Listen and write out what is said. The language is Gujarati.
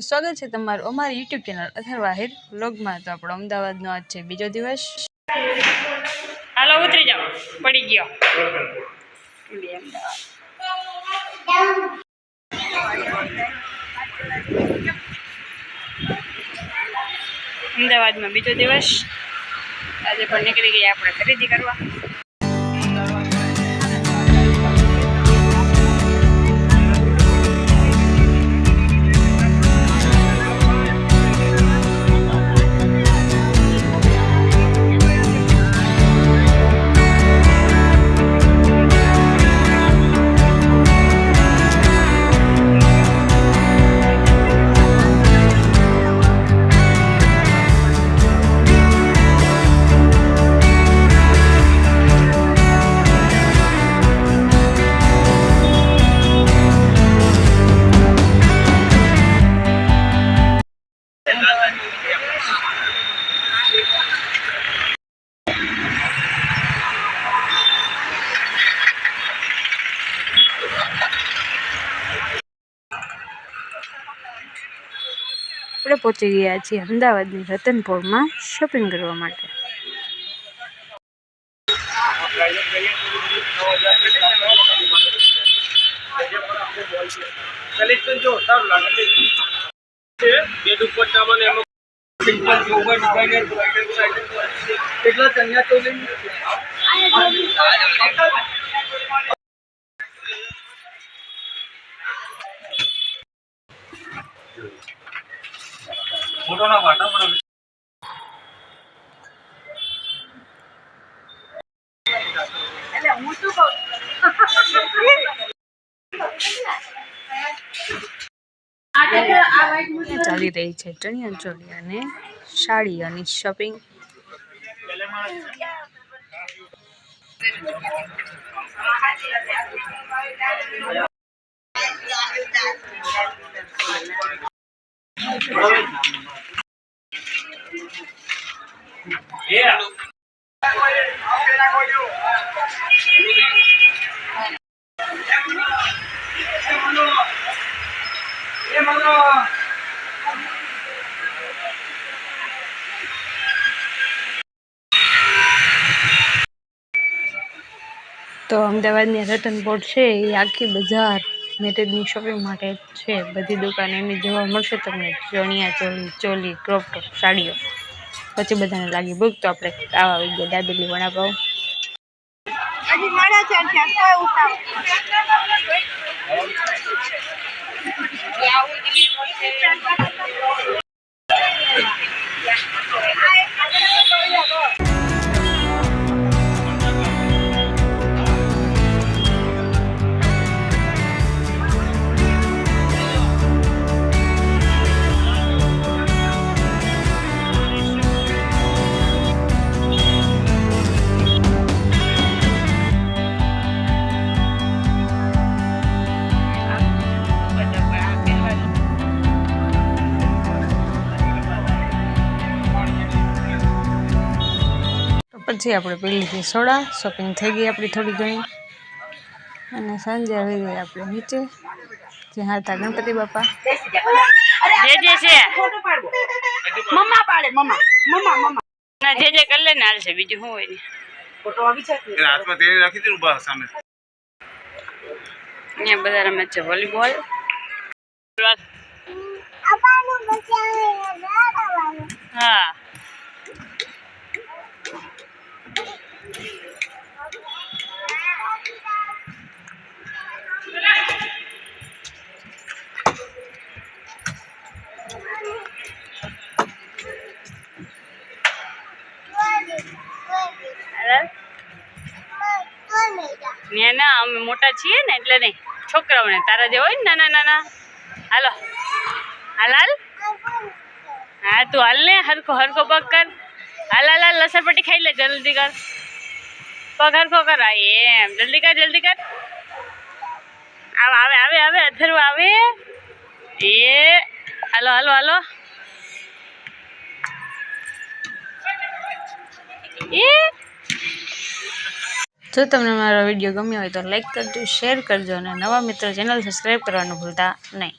સ્વાગત છે તમારું અમારી યુટ્યુબ ચેનલ અથવા હિર વ્લોગમાં તો આપણો અમદાવાદનો આજ છે બીજો દિવસ. હાલો, ઉતરી જાઓ. પડી ગયો. અમદાવાદમાં બીજો દિવસ. આજે પણ નીકળી ગયા આપણે ખરીદી કરવા. આપણે પહોંચી ગયા છીએ અમદાવાદની રતનપોળમાં શોપિંગ કરવા માટે. કેટલા ચણિયા ચોલી ફોટો ના પાટા પણ ચાલી રહી છે ચણિયા ચોળી અને સાડી અને શોપિંગ તો અમદાવાદની રતન બોર્ડ છે, એ આખી બજાર મેટેડની શોપિંગ માટે છે. બધી દુકાન એની જોવા મળશે તમને. ચણિયા ચોલી ચોલી ક્રોપ ટોપ સાડીઓ. પછી બધાને લાગી ભૂખ તો આપણે આવા આવી ગયા. દાબેલી વડાપાવ તો પછી આપણે પી લીધી સોડા શોપિંગ થઈ ગઈ આપણી થોડી ઘણી. અને સાંજે આવી ગઈ આપણે નીચે. જ્યાં હતા ગણપતિ બાપા. જે જે છે. મમ્મા પાડે મમ્મા. મમ્મા મમ્મા. ના જે જે કરી લે ને હાલ છે. બીજું શું હોય ને? ફોટો આવી છે? એને હાથમાં તેલ રાખી દીધું ઊભા સામે. અહીંયા બધા રમે છે વોલીબોલ. હા. ને ના અમે મોટા છીએ ને, એટલે નહીં, છોકરાઓને, તારા જે હોય ને, નાના નાના. હાલો. હાલ હાલ. હા, તું હાલ ને, હરખો હરખો પગ કર. હાલ હાલ હાલ, લસણપટ્ટી ખાઈ લે, જલ્દી કર. પગ હરખો કર. હા, એમ. જલ્દી કર જલ્દી કર. આવે આવે આવે આવે અથરું આવે. એ. હાલો હાલો હાલો. એ. જો તમને મારો વીડિયો ગમ્યો હોય તો લાઇક કરજો શેર કરજો અને નવા મિત્રો ચેનલ સબસ્ક્રાઈબ કરવાનું ભૂલતા નહીં.